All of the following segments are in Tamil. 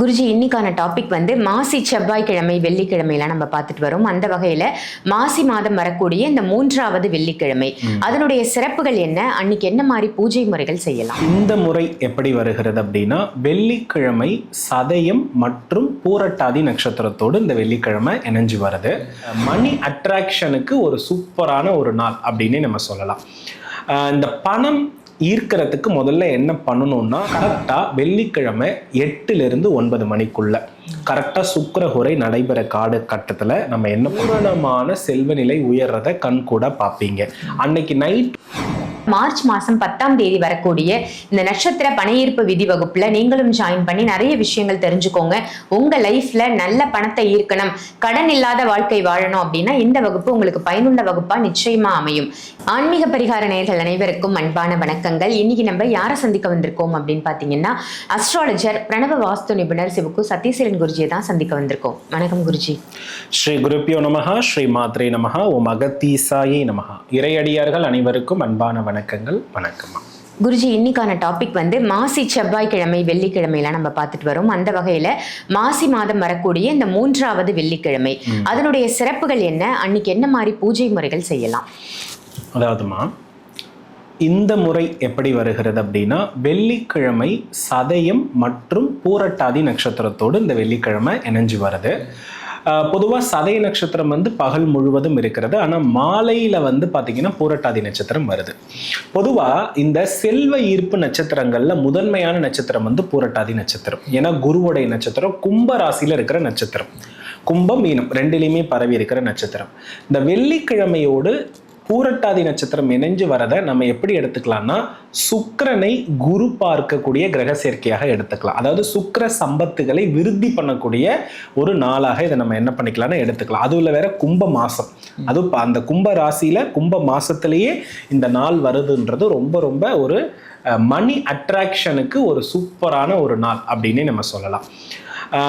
குருஜி இன்னைக்கான டாபிக் வந்து மாசி செவ்வாய்க்கிழமை வெள்ளிக்கிழமையெல்லாம் நம்ம பார்த்துட்டு வரோம். அந்த வகையில மாசி மாதம் வரக்கூடிய இந்த மூன்றாவது வெள்ளிக்கிழமை. அதனுடைய சிறப்புகள் என்ன? அன்னைக்கு என்ன மாதிரி பூஜை முறைகள் செய்யலாம்? இந்த முறை எப்படி வருகிறது அப்படின்னா வெள்ளிக்கிழமை சதயம் மற்றும் பூரட்டாதி நட்சத்திரத்தோடு இந்த வெள்ளிக்கிழமை இணைஞ்சு வருது. மணி அட்ராக்ஷனுக்கு ஒரு சூப்பரான ஒரு நாள் அப்படின்னு நம்ம சொல்லலாம். இந்த பணம் ஈர்க்கிறதுக்கு முதல்ல என்ன பண்ணணும்னா கரெக்டாக வெள்ளிக்கிழமை எட்டுலேருந்து ஒன்பது மணிக்குள்ள கரெக்டாக சுக்கிரஹுரை நடைபெற காடு கட்டத்தில் நம்ம என்ன பூரணமான செல்வநிலை உயர்றதை கண் கூட பார்ப்பீங்க. அன்னைக்கு நைட் மார்ச் மாசம் பத்தாம் தேதி வரக்கூடிய இந்த நட்சத்திர பணையீர்ப்பு விதி வகுப்புல நீங்களும் ஜாயின் பண்ணி நிறைய விஷயங்கள் தெரிஞ்சுக்கோங்க. உங்க லைஃப்ல நல்ல பணத்தை ஈர்க்கணும். கடன் இல்லாத வாழ்க்கை வாழணும் அப்படின்னா இந்த வகுப்பு உங்களுக்கு பயனுள்ள வகுப்பா நிச்சயமா அமையும். ஆன்மீக பரிகார நேர்கள் அனைவருக்கும் அன்பான வணக்கங்கள். இன்னைக்கு நம்ம யாரை சந்திக்க வந்திருக்கோம் அப்படின்னு பாத்தீங்கன்னா அஸ்ட்ராலஜர் பிரணவ வாஸ்து நிபுணர் சிவக்கு சத்தீஸ்வரன் குருஜியை தான் சந்திக்க வந்திருக்கோம். வணக்கம் குருஜி. ஸ்ரீ குருப்பியோ நமஹா ஸ்ரீ மாத்ரே நமஹா ஓம் அகத்தீசாயை நமஹா. இறையடியார்கள் அனைவருக்கும் அன்பான வணக்கங்கள் வணக்கம்மா குருஜி இன்னைக்கான டாபிக் வந்து மாசி செவ்வாய்க்கிழமை வெள்ளிக்கிழமையெல்லாம் நம்ம பார்த்துட்டு வரோம். அந்த வகையில மாசி மாதம் வரக்கூடிய இந்த மூன்றாவது வெள்ளிக்கிழமை. அதனுடைய சிறப்புகள் என்ன? அன்னைக்கு என்ன மாதிரி பூஜை முறைகள் செய்யலாம்? அதாவதுமா இந்த முறை எப்படி வருகிறது அப்படின்னா வெள்ளிக்கிழமை சதயம் மற்றும் பூரட்டாதி நட்சத்திரத்தோடு இந்த வெள்ளிக்கிழமை இணைஞ்சு வருது. பொதுவாக சதய நட்சத்திரம் வந்து பகல் முழுவதும் இருக்கிறது. ஆனால் மாலையில் வந்து பார்த்தீங்கன்னா பூரட்டாதி நட்சத்திரம் வருது. பொதுவாக இந்த செல்வ ஈர்ப்பு நட்சத்திரங்களில் முதன்மையான நட்சத்திரம் வந்து பூரட்டாதி நட்சத்திரம். ஏன்னா குருவுடைய நட்சத்திரம் கும்ப ராசியில் இருக்கிற நட்சத்திரம். கும்பம் மீனம் ரெண்டிலையுமே பரவி இருக்கிற நட்சத்திரம். இந்த வெள்ளிக்கிழமையோடு பூரட்டாதி நட்சத்திரம் இணைஞ்சு வரதை நம்ம எப்படி எடுத்துக்கலாம்னா சுக்கரனை குரு பார்க்கக்கூடிய கிரக சேர்க்கையாக எடுத்துக்கலாம். அதாவது சுக்கர சம்பத்துகளை விருத்தி பண்ணக்கூடிய ஒரு நாளாக இதை நம்ம என்ன பண்ணிக்கலாம்னு எடுத்துக்கலாம். அதுல வேற கும்ப மாசம். அதுவும் அந்த கும்ப ராசியில கும்ப மாசத்திலேயே இந்த நாள் வருதுன்றது ரொம்ப ரொம்ப ஒரு மணி அட்ராக்ஷனுக்கு ஒரு சூப்பரான ஒரு நாள் அப்படின்னே நம்ம சொல்லலாம்.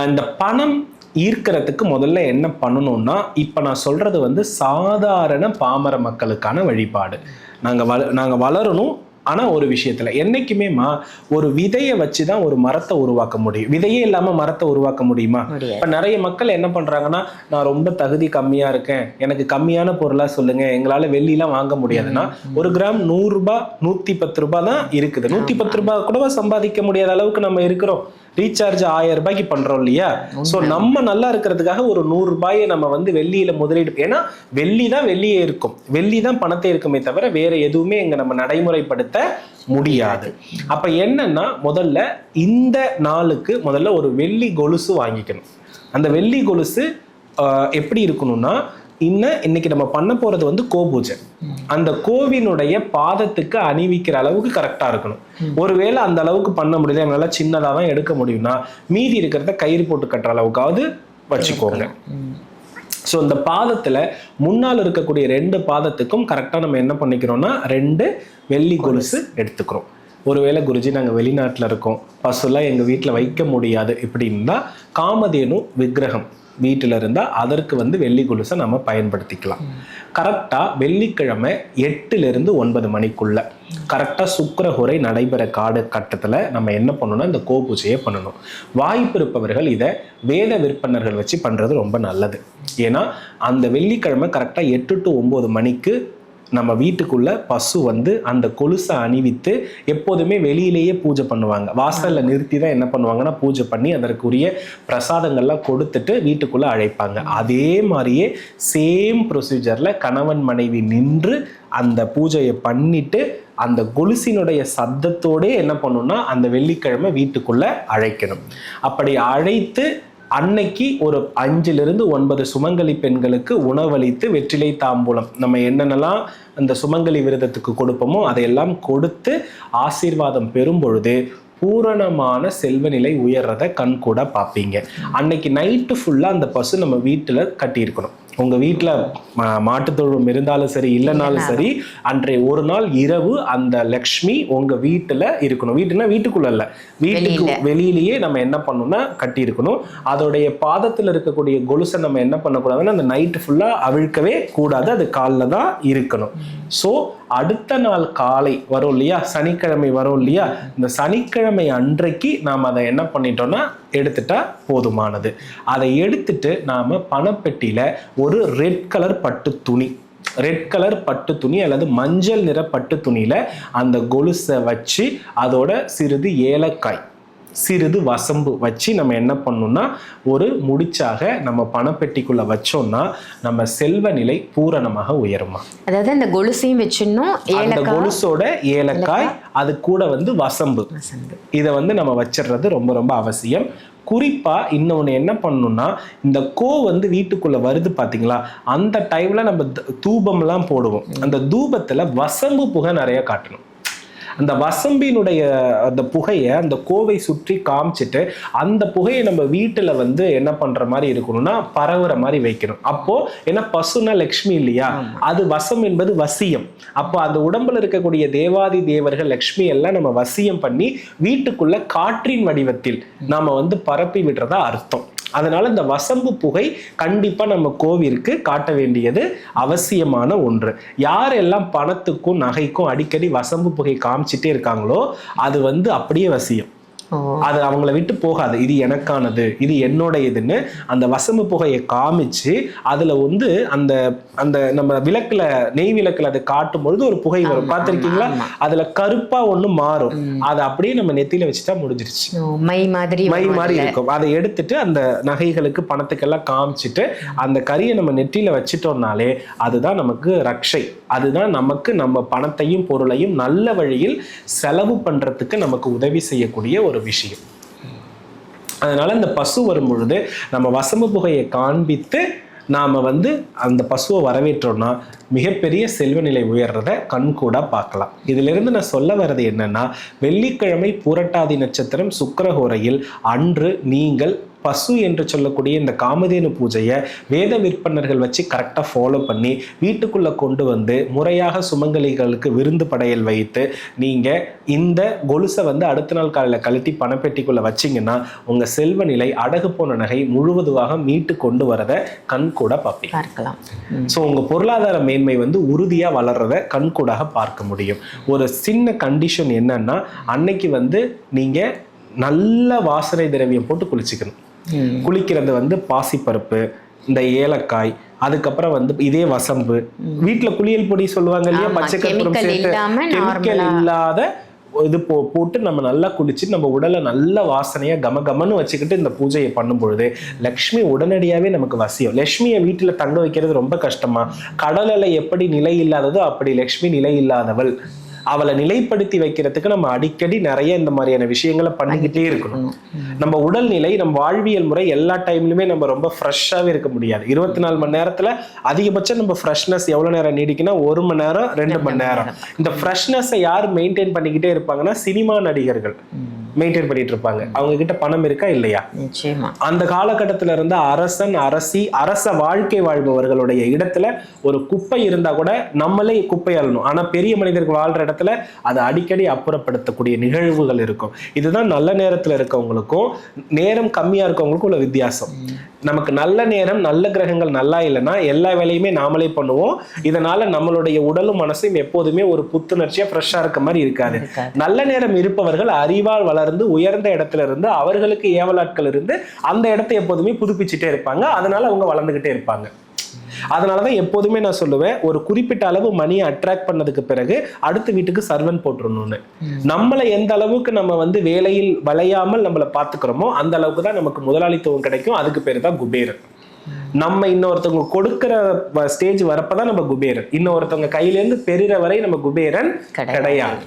இந்த பணம் ஈர்க்கிறதுக்கு முதல்ல என்ன பண்ணணும்னா இப்போ நான் சொல்றது வந்து சாதாரண பாமர மக்களுக்கான வழிபாடு. நாங்கள் வள நாங்கள் வளரணும் ஆனால் ஒரு விஷயத்தில். என்னைக்குமேமா ஒரு விதையை வச்சு தான் ஒரு மரத்தை உருவாக்க முடியும். விதையே இல்லாமல் மரத்தை உருவாக்க முடியுமா. இப்போ நிறைய மக்கள் என்ன பண்ணுறாங்கன்னா நான் ரொம்ப தகுதி கம்மியாக இருக்கேன். எனக்கு கம்மியான பொருளாக சொல்லுங்க. எங்களால் வெள்ளிலாம் வாங்க முடியாதுன்னா ஒரு கிராம் நூறுரூபா நூற்றி பத்து ரூபாய் தான் இருக்குது. நூற்றி பத்து ரூபாய் கூட சம்பாதிக்க முடியாத அளவுக்கு நம்ம இருக்கிறோம். ரீசார்ஜ் ஆயிரம் ரூபாய்க்கு பண்றோம் இல்லையா? ஸோ நம்ம நல்லா இருக்கிறதுக்காக ஒரு நூறு ரூபாயை நம்ம வந்து வெள்ளியில முதலீடு ஏன்னா வெள்ளி தான் வெளியே இருக்கும். வெள்ளி தான் பணத்தை இருக்குமே தவிர வேற எதுவுமே இங்க நம்ம நடைமுறைப்படுத்த முடியாது. அப்ப என்னன்னா முதல்ல இந்த நாளுக்கு முதல்ல ஒரு வெள்ளி கொலுசு வாங்கிக்கணும். அந்த வெள்ளி கொலுசு எப்படி இருக்கணும்னா இன்னும் இன்னைக்கு நம்ம பண்ண போறது வந்து கோபூஜை. அந்த கோவினுடைய பாதத்துக்கு அணிவிக்கிற அளவுக்கு கரெக்டா இருக்கணும். ஒருவேளை அந்த அளவுக்கு பண்ண முடியல எங்களால சின்னதா தான் எடுக்க முடியும்னா மீதி இருக்கிறத கயிறு போட்டு கட்டுற அளவுக்காவது வச்சுக்கோங்க. ஸோ இந்த பாதத்தில் முன்னால் இருக்கக்கூடிய ரெண்டு பாதத்துக்கும் கரெக்டாக நம்ம என்ன பண்ணிக்கிறோம்னா ரெண்டு வெள்ளி கொலுசு எடுத்துக்கிறோம். ஒருவேளை குருஜி நாங்கள் வெளிநாட்டில் இருக்கோம். பசுலாம் எங்கள் வீட்டில் வைக்க முடியாது. இப்படின்னா காமதேனு விக்கிரகம். வீட்டில் இருந்தால் அதற்கு வந்து வெள்ளி கொலுசை நம்ம பயன்படுத்திக்கலாம். கரெக்டாக வெள்ளிக்கிழமை எட்டுலேருந்து ஒன்பது மணிக்குள்ள. கரெக்டாக சுக்கிரஹுரை நடைபெற காடு கட்டத்தில் நம்ம என்ன பண்ணணும்னா இந்த கோபூஜையை பண்ணணும். வாய்ப்பு இருப்பவர்கள் இதை வேத விற்பனர்கள் வச்சு பண்ணுறது ரொம்ப நல்லது. ஏன்னா அந்த வெள்ளிக்கிழமை கரெக்டாக எட்டு டு ஒம்பது மணிக்கு நம்ம வீட்டுக்குள்ள பசு வந்து அந்த கொலுசை அணிவித்து எப்போதுமே வெளியிலேயே பூஜை பண்ணுவாங்க. வாசல்ல நிறுத்தி தான் என்ன பண்ணுவாங்கன்னா பூஜை பண்ணி அதற்குரிய பிரசாதங்கள்லாம் கொடுத்துட்டு வீட்டுக்குள்ள அழைப்பாங்க. அதே மாதிரியே சேம் ப்ரொசீஜர்ல கணவன் மனைவி நின்று அந்த பூஜையை பண்ணிட்டு அந்த கொலுசினுடைய சத்தத்தோடே என்ன பண்ணணும்னா அந்த வெள்ளிக்கிழமை வீட்டுக்குள்ள அழைக்கணும். அப்படி அழைத்து அன்னைக்கு ஒரு அஞ்சிலிருந்து ஒன்பது சுமங்கலி பெண்களுக்கு உணவளித்து வெற்றிலை தாம்பூலம். நம்ம என்னென்னலாம் அந்த சுமங்கலி விரதத்துக்கு கொடுப்போமோ அதையெல்லாம் கொடுத்து ஆசீர்வாதம் பெறும் பொழுது பூரணமான செல்வநிலை உயர்றத கண் கூட பார்ப்பீங்க. அன்னைக்கு நைட்டு ஃபுல்லாக அந்த பசு நம்ம வீட்டில் கட்டியிருக்கணும். உங்கள் வீட்டில் மாட்டுத்தொழுவம் இருந்தாலும் சரி இல்லைனாலும் சரி அன்றைய ஒரு நாள் இரவு அந்த லக்ஷ்மி உங்கள் வீட்டில் இருக்கணும். வீட்டுனா வீட்டுக்குள்ள இல்லை. வீட்டுக்கு வெளியில. வெளியிலேயே நம்ம என்ன பண்ணணும்னா கட்டி இருக்கணும் அதோடைய பாதத்தில் இருக்கக்கூடிய கொலுசை நம்ம என்ன பண்ணக்கூடாதுன்னா அந்த நைட்டு ஃபுல்லாக அவிழ்க்கவே கூடாது. அது காலில் தான் இருக்கணும். ஸோ அடுத்த நாள் காலை வரும் இல்லையா? சனிக்கிழமை வரும் இல்லையா? இந்த சனிக்கிழமை அன்றைக்கு நாம் அதை என்ன பண்ணிட்டோம்னா எடுத்துட்டா போதுமானது. அதை எடுத்துட்டு நாம் பணப்பெட்டியில் ஒரு ரெட் கலர் பட்டு துணி. ரெட் கலர் பட்டு துணி அல்லது மஞ்சள் நிற பட்டு துணியில் அந்த கொலுசை வச்சு அதோட சிறிது ஏலக்காய். சிறிது வசம்பு வச்சு நம்ம என்ன பண்ணணும்னா ஒரு முடிச்சாக நம்ம பணப்பெட்டிக்குள்ள வச்சோம்னா நம்ம செல்வ நிலை பூரணமாக உயருமா? அதாவது அந்த கொலுசையும் வச்சிடணும் அந்த கொலுசோட ஏலக்காய் அது கூட வந்து வசம்பு. இதை வந்து நம்ம வச்சிடுறது ரொம்ப ரொம்ப அவசியம். குறிப்பா இன்னொன்று என்ன பண்ணணும்னா இந்த கோ வந்து வீட்டுக்குள்ள வருது பாத்தீங்களா? அந்த டைம்ல நம்ம தூபம்லாம் போடுவோம். அந்த தூபத்துல வசம்பு புகை நிறைய காட்டணும். அந்த வசம்பினுடைய அந்த புகையை அந்த கோவை சுற்றி காமிச்சிட்டு அந்த புகையை நம்ம வீட்டுல வந்து என்ன பண்ற மாதிரி இருக்கணும்னா பரவுற மாதிரி வைக்கணும். அப்போ என்ன பசுனா லக்ஷ்மி இல்லையா? அது வசம் என்பது வசியம். அப்போ அந்த உடம்புல இருக்கக்கூடிய தேவாதி தேவர்கள் லக்ஷ்மி எல்லாம் நம்ம வசியம் பண்ணி வீட்டுக்குள்ள காற்றின் வடிவத்தில் நாம வந்து பரப்பி விடுறதா அர்த்தம். அதனால இந்த வசம்பு புகை கண்டிப்பாக நம்ம கோவிற்கு காட்ட வேண்டியது அவசியமான ஒன்று. யாரெல்லாம் பணத்துக்கும் நகைக்கும் அடிக்கடி வசம்பு புகை காமிச்சிட்டே இருக்காங்களோ அது வந்து அப்படியே வசியம். அது அவங்கள விட்டு போகாது. இது எனக்கானது இது என்னோடையதுன்னு அந்த வசம்பு புகையை காமிச்சு அதுல வந்து அந்த அந்த நம்ம விளக்குல நெய் விளக்குல அதை காட்டும் பொழுது ஒரு புகை வரும். பார்த்திருக்கீங்களா? அதுல கருப்பா ஒண்ணு மாறும். அதை அப்படியே நம்ம நெத்தியில வச்சுட்டா முடிஞ்சிருச்சு. மை மாதிரி மை மாதிரி. இருக்கும். அதை எடுத்துட்டு அந்த நகைகளுக்கு பணத்துக்கெல்லாம் காமிச்சிட்டு அந்த கறியை நம்ம நெற்றியில வச்சிட்டோம்னாலே அதுதான் நமக்கு ரக்ஷை. அதுதான் நமக்கு நம்ம பணத்தையும் பொருளையும் நல்ல வழியில் செலவு பண்றதுக்கு நமக்கு உதவி செய்யக்கூடிய ஒரு விஷயம். அதனால இந்த பசு வரும் பொழுது நம்ம வசம்பு புகையை காண்பித்து நாம வந்து அந்த பசுவை வரவேற்றோம்னா மிகப்பெரிய செல்வ நிலை உயர்றத கண்கூடா பார்க்கலாம். இதுல இருந்து நான் சொல்ல வர்றது என்னன்னா வெள்ளிக்கிழமை பூரட்டாதி நட்சத்திரம் சுக்கிரஹோரையில் அன்று நீங்கள் பசு என்று சொல்லக்கூடிய இந்த காமதேனு பூஜையை வேத விற்பனர்கள் வச்சு கரெக்டாக ஃபாலோ பண்ணி வீட்டுக்குள்ள கொண்டு வந்து முறையாக சுமங்கலிகளுக்கு விருந்து படையல் வைத்து நீங்க இந்த கொலுசை வந்து அடுத்த நாள் காலையில் கழட்டி பணப்பெட்டிக்குள்ள வச்சீங்கன்னா உங்க செல்வ நிலை அடகு போன நகை முழுவதுமாக மீட்டு கொண்டு வரத கண் கூட பார்ப்பீங்க பார்க்கலாம். ஸோ உங்க பொருளாதார மேன்மை வந்து உறுதியா வளர்றத கண்கூடாக பார்க்க முடியும் ஒரு சின்ன கண்டிஷன் என்னன்னா அன்னைக்கு வந்து நீங்க நல்ல வாசனை திரவியம் போட்டு குளிச்சுக்கணும். குளிக்கிறது வந்து பாசிப்பருப்பு இந்த ஏலக்காய் அதுக்கப்புறம் வந்து இதே வசம்பு. வீட்ல குளியல் பொடி சொல்லுவாங்க இல்லையா? பச்சை கெமிக்கல். இல்லாத இது போ போட்டு நம்ம நல்லா குளிச்சு நம்ம உடலை நல்ல வாசனையா கம கமன்னு வச்சுக்கிட்டு இந்த பூஜையை பண்ணும் பொழுது லக்ஷ்மி உடனடியாவே நமக்கு வசியம். லக்ஷ்மியை வீட்டுல தங்க வைக்கிறது ரொம்ப கஷ்டமா? கடல் அலை எப்படி நிலை இல்லாததோ அப்படி லக்ஷ்மி நிலை இல்லாதவள். அவளை நிலைப்படுத்தி வைக்கிறதுக்கு நம்ம அடிக்கடி நிறைய இந்த மாதிரியான விஷயங்களை பண்ணிக்கிட்டே இருக்கணும். நம்ம உடல்நிலை நம்ம வாழ்வியல் முறை எல்லா டைம்லயுமே நம்ம ரொம்ப ஃப்ரெஷ்ஷாவே இருக்க முடியாது. இருபத்தி நாலு மணி நேரத்துல அதிகபட்சம் நம்ம ஃப்ரெஷ்னஸ் எவ்வளவு நேரம் நீடிக்குன்னா ஒரு மணி நேரம் ரெண்டு மணி நேரம். இந்த ஃப்ரெஷ்னஸை யார் மெயின்டைன் பண்ணிக்கிட்டே இருப்பாங்கன்னா சினிமா நடிகர்கள். மெயின்டைன் பண்ணிட்டு இருப்பாங்க அவங்க கிட்ட பணம் இருக்கா இல்லையா? அந்த காலகட்டத்துல இருந்த அரசன் அரசி அரச வாழ்க்கை வாழ்பவர்களுடைய இடத்துல ஒரு குப்பை இருந்தா கூட நம்மளே குப்பை அள்ளணும். ஆனா பெரிய மனிதர்கள் வாழ்ற இடத்துல அதை அடிக்கடி அப்புறப்படுத்தக்கூடிய நிகழ்வுகள் இருக்கும். இதுதான் நல்ல நேரத்துல இருக்கவங்களுக்கும் நேரம் கம்மியா இருக்கவங்களுக்கும் உள்ள வித்தியாசம். நமக்கு நல்ல நேரம் நல்ல கிரகங்கள் நல்லா இல்லைன்னா எல்லா வேலையுமே நாமளே பண்ணுவோம். இதனால நம்மளுடைய உடலும் மனசும் எப்போதுமே ஒரு புத்துணர்ச்சியா ஃப்ரெஷ்ஷா இருக்க மாதிரி இருக்காது. நல்ல நேரம் இருப்பவர்கள் அறிவால் வளர்ந்து உயர்ந்த இடத்துல இருந்து அவர்களுக்கு ஏவலாட்கள் இருந்து அந்த இடத்தை எப்போதுமே புதுப்பிச்சுட்டே இருப்பாங்க. அதனால அவங்க வளர்ந்துகிட்டே இருப்பாங்க. அதனாலதான் எப்போதுமே நான் சொல்லுவேன் ஒரு குறிப்பிட்ட அளவு மணியை அட்ராக்ட் பண்ணதுக்கு பிறகு அடுத்த வீட்டுக்கு சர்வன் போட்டுறணும்னு. நம்மளை எந்த அளவுக்கு நம்ம வந்து வேலையில் வளையாமல் நம்மளை பார்த்துக்கிறோமோ அந்த அளவுக்கு தான் நமக்கு முதலாளித்துவம் கிடைக்கும். அதுக்கு பேர் தான் குபேரன். நம்ம இன்னொருத்தவங்க கொடுக்கிற ஸ்டேஜ் வரப்பதான் நம்ம குபேரன். இன்னொருத்தவங்க கையிலேருந்து பெறுற வரை நம்ம குபேரன் கிடையாது.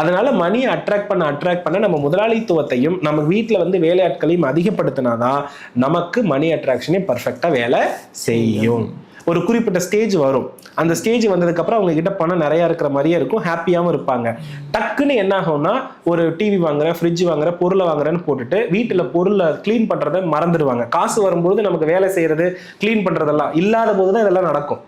அதனால மணியை அட்ராக்ட் பண்ண அட்ராக்ட் பண்ண நம்ம முதலாளித்துவத்தையும் நம்ம வீட்டில் வந்து வேலையாட்களையும் அதிகப்படுத்தினாதான் நமக்கு மணி அட்ராக்ஷனே பர்ஃபெக்டாக வேலை செய்யும். ஒரு குறிப்பிட்ட ஸ்டேஜ் வரும். அந்த ஸ்டேஜ் வந்ததுக்கப்புறம் அவங்க கிட்ட பணம் நிறையா இருக்கிற மாதிரியே இருக்கும் ஹாப்பியாகவும் இருப்பாங்க. டக்குன்னு என்ன ஆகும்னா ஒரு டிவி வாங்குறேன் ஃப்ரிட்ஜ் வாங்குறேன் பொருளை வாங்குறேன்னு போட்டுட்டு வீட்டில் பொருளை க்ளீன் பண்ணுறத மறந்துடுவாங்க. காசு வரும்போது நமக்கு வேலை செய்கிறது க்ளீன் பண்ணுறதெல்லாம் இல்லாத போது தான் இதெல்லாம் நடக்கும்.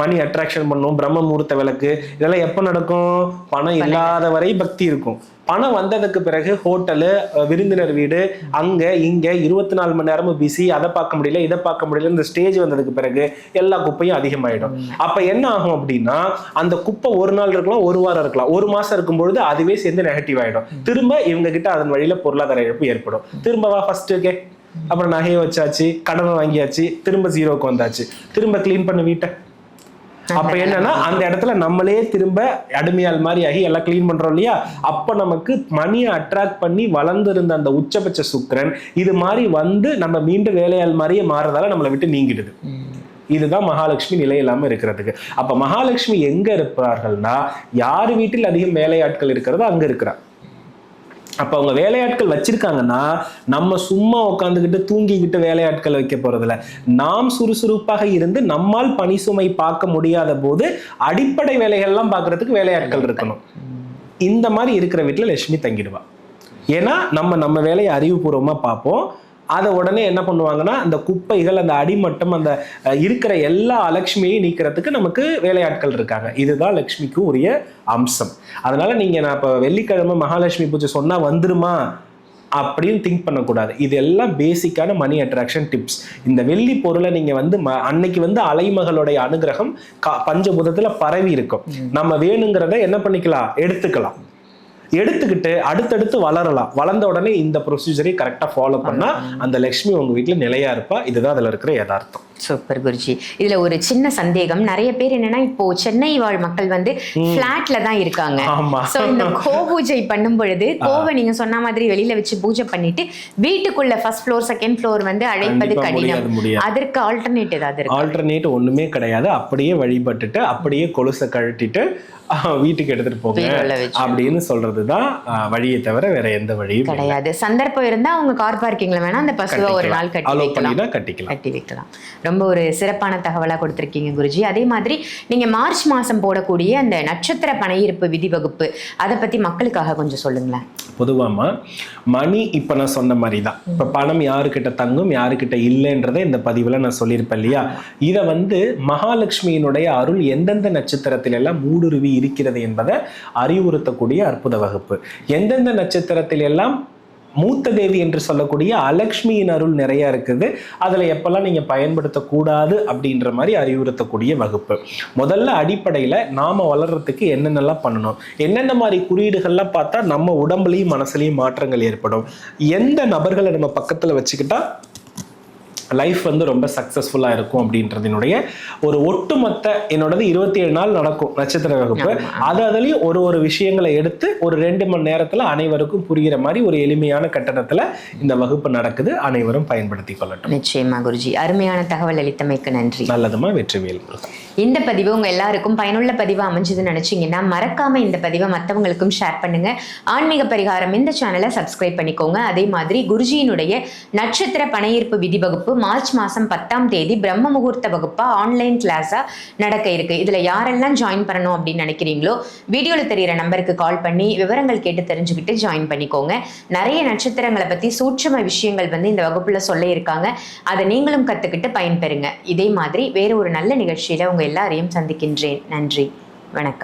மணி அட்ராக்ஷன் பண்ணும் பிரம்ம முகூர்த்த விளக்கு இதெல்லாம் எப்ப நடக்கும்? பணம் இல்லாத வரை பக்தி இருக்கும். பணம் வந்ததுக்கு பிறகு ஹோட்டலு விருந்தினர் வீடு அங்க இங்க இருபத்தி நாலு மணி நேரமும் பிஸி அதை பார்க்க முடியல இதை பார்க்க முடியல இந்த ஸ்டேஜ் வந்ததுக்கு பிறகு எல்லா குப்பையும் அதிகமாயிடும். அப்ப என்ன ஆகும் அப்படின்னா அந்த குப்பை ஒரு நாள் இருக்கலாம் ஒரு வாரம் இருக்கலாம். ஒரு மாசம் இருக்கும் பொழுது அதுவே சேர்ந்து நெகட்டிவ் ஆயிடும். திரும்ப இவங்க கிட்ட அதன் வழியில பொருளாதார இழப்பு ஏற்படும். திரும்ப வா ஃபர்ஸ்ட் ஓகே அப்புறம் நகையை வச்சாச்சு கடனை வாங்கியாச்சு திரும்ப ஜீரோக்கு வந்தாச்சு. திரும்ப க்ளீன் பண்ண வீட்டை. அப்ப என்னன்னா அந்த இடத்துல நம்மளே திரும்ப அடிமையால் மாதிரி ஆகி எல்லாம் க்ளீன் பண்றோம் இல்லையா? அப்ப நமக்கு மணியை அட்ராக்ட் பண்ணி வளர்ந்திருந்த அந்த உச்சபட்ச சுக்கிரன் இது மாதிரி வந்து நம்ம மீண்டும் வேலையாள் மாதிரியே மாறதால நம்மளை விட்டு நீங்கிடுது. இதுதான் மகாலட்சுமி நிலை இல்லாம இருக்கிறதுக்கு. அப்ப மகாலட்சுமி எங்க இருப்பார்கள்னா யார் வீட்டில் அதிகம் வேலையாட்கள் இருக்கிறதோ அங்க இருக்கிறார். அப்ப அவங்க வேலையாட்கள் வச்சிருக்காங்கன்னா நம்ம சும்மா உட்காந்துக்கிட்டு தூங்கிக்கிட்டு வேலையாட்கள் வைக்க போறதில்ல. நாம் சுறுசுறுப்பாக இருந்து நம்மால் பணி சுமை பார்க்க முடியாத போது அடிப்படை வேலைகள்லாம் பார்க்கறதுக்கு வேலையாட்கள் இருக்கணும். இந்த மாதிரி இருக்கிற வீட்டில் லட்சுமி தங்கிடுவா. ஏன்னா நம்ம நம்ம வேலையை அறிவுபூர்வமா பார்ப்போம். அதை உடனே என்ன பண்ணுவாங்கன்னா அந்த குப்பைகள் அந்த அடிமட்டம் அந்த இருக்கிற எல்லா அலட்சுமியையும் நீக்கிறதுக்கு நமக்கு வேலையாட்கள் இருக்காங்க. இதுதான் லக்ஷ்மிக்கு உரிய அம்சம். அதனால நீங்க நான் இப்போ வெள்ளிக்கிழமை மகாலட்சுமி பூஜை சொன்னா வந்துருமா? அப்படின்னு திங்க் பண்ணக்கூடாது. இது எல்லாம் பேசிக்கான மணி அட்ராக்ஷன் டிப்ஸ் இந்த வெள்ளி பொருளை நீங்க வந்து ம- அன்னைக்கு வந்து அலைமகளுடைய அனுகிரகம் க- பஞ்சபூதத்துல பரவி இருக்கும். நம்ம வேணுங்கிறத என்ன பண்ணிக்கலாம்? எடுத்துக்கலாம். எடுத்துக்கிட்டு அடுத்தடுத்து வளரலாம். வளர்ந்த உடனே இந்த ப்ரொசீஜரை கரெக்டா ஃபாலோ பண்ணா அந்த லக்ஷ்மி உங்க வீட்ல நிலையா இருப்பா. இதுதான் அதுல இருக்கிற யதார்த்தம். சூப்பர் குருஜி. இதுல ஒரு சின்ன சந்தேகம். நிறைய பேர் என்னன்னா இப்போ சென்னை வாழ் மக்கள் வந்து பிளாட்ல தான் இருக்காங்க. ஆமா. சோ இந்த கோ பூஜை பண்ணும் பொழுது கோவை நீங்க சொன்ன மாதிரி வெளியில வச்சு பூஜை பண்ணிட்டு வீட்டுக்குள்ள ஃபர்ஸ்ட் ஃப்ளோர் செகண்ட் ஃப்ளோர் வந்து அழைப்பது கடினம். அதற்கு ஆல்டர்னேட் ஏதாவது இருக்கு? ஆல்டர்னேட் ஒண்ணுமே கிடையாது. அப்படியே வழிபட்டுட்டு அப்படியே கொலுசை கழட்டிட்டு வீட்டுக்கு எடுத்துட்டு போங்க பீரோல வச்சு. சொல்றதுதான் ஆஹ், வழியை தவிர வேற எந்த வழியும். கிடையாது. சந்தர்ப்பம் இருந்தா அவங்க கார் பார்க்கிங்ல வேணா அந்த பசுவை ஒரு நாள் கட்டி வைக்கலாம். கட்டிக்கலாம். கட்டி வைக்கலாம். ரொம்ப ஒரு சிறப்பான தகவலா கொடுத்திருக்கீங்க குருஜி. அதே மாதிரி நீங்க மார்ச் மாசம் போடக்கூடிய அந்த நட்சத்திர பணையிருப்பு விதி வகுப்பு அதை பத்தி மக்களுக்காக கொஞ்சம் சொல்லுங்களேன். பொதுவாமா மணி இப்ப நான் சொன்ன மாதிரி தான் இப்ப பணம் யாருக்கிட்ட தங்கும் யாருக்கிட்ட இல்லைன்றதை இந்த பதிவுல நான் சொல்லியிருப்பேன் இல்லையா? இதை வந்து மகாலட்சுமியினுடைய அருள் எந்தெந்த நட்சத்திரத்தில எல்லாம் ஊடுருவி இருக்கிறது என்பதை அறிவுறுத்தக்கூடிய அற்புத வகுப்பு. எந்தெந்த நட்சத்திரத்தில் எல்லாம் மூத்த தேவி என்று சொல்லக்கூடிய அலக்ஷ்மியின் அருள் நிறைய இருக்குது அதில் எப்பெல்லாம் நீங்கள் பயன்படுத்தக்கூடாது அப்படின்ற மாதிரி அறிவுறுத்தக்கூடிய வகுப்பு. முதல்ல அடிப்படையில் நாம் வளர்றதுக்கு என்னென்னலாம் பண்ணணும்? என்னென்ன மாதிரி குறியீடுகள்லாம் பார்த்தா நம்ம உடம்புலையும் மனசுலையும் மாற்றங்கள் ஏற்படும். எந்த நபர்களை நம்ம பக்கத்தில் வச்சுக்கிட்டா லைஃப் வந்து ரொம்ப சக்ஸஸ்ஃபுல்லாக இருக்கும் அப்படின்றதினுடைய ஒரு ஒட்டுமொத்த என்னோடது இருபத்தி ஏழு நாள் நடக்கும் நட்சத்திர வகுப்பு. அது அதுலேயும் ஒரு ஒரு விஷயங்களை எடுத்து ஒரு ரெண்டு மணி நேரத்தில் அனைவருக்கும் புரிகிற மாதிரி ஒரு எளிமையான கட்டணத்தில் இந்த வகுப்பு நடக்குது. அனைவரும் பயன்படுத்தி கொள்ளட்டும். நிச்சயமா குருஜி. அருமையான தகவல் அளித்தமைக்கு நன்றி. நல்லதுமா வெற்றிவேல் முருகன் இந்த பதிவு உங்கள் எல்லாருக்கும் பயனுள்ள பதிவு அமைஞ்சதுன்னு நினச்சிங்கன்னா மறக்காமல் இந்த பதிவை மற்றவங்களுக்கும் ஷேர் பண்ணுங்கள் ஆன்மீக பரிகாரம் இந்த சேனலை சப்ஸ்கிரைப் பண்ணிக்கோங்க. அதே மாதிரி குருஜியினுடைய நட்சத்திர பணையீர்ப்பு விதி வகுப்பு மார்ச் மாதம் பத்தாம் தேதி பிரம்ம முகூர்த்த வகுப்பாக ஆன்லைன் கிளாஸாக நடக்க இருக்குது இதில் யாரெல்லாம் ஜாயின் பண்ணணும் அப்படின்னு நினைக்கிறீங்களோ வீடியோவில் தெரியிற நம்பருக்கு கால் பண்ணி விவரங்கள் கேட்டு தெரிஞ்சுக்கிட்டு ஜாயின் பண்ணிக்கோங்க. நிறைய நட்சத்திரங்களை பற்றி சூட்சம விஷயங்கள் வந்து இந்த வகுப்பில் சொல்ல இருக்காங்க அதை நீங்களும் கற்றுக்கிட்டு பயன்பெறுங்க. இதே மாதிரி வேறு ஒரு நல்ல நிகழ்ச்சியில் உங்கள் எல்லாரையும் சந்திக்கின்றேன். நன்றி. வணக்கம்.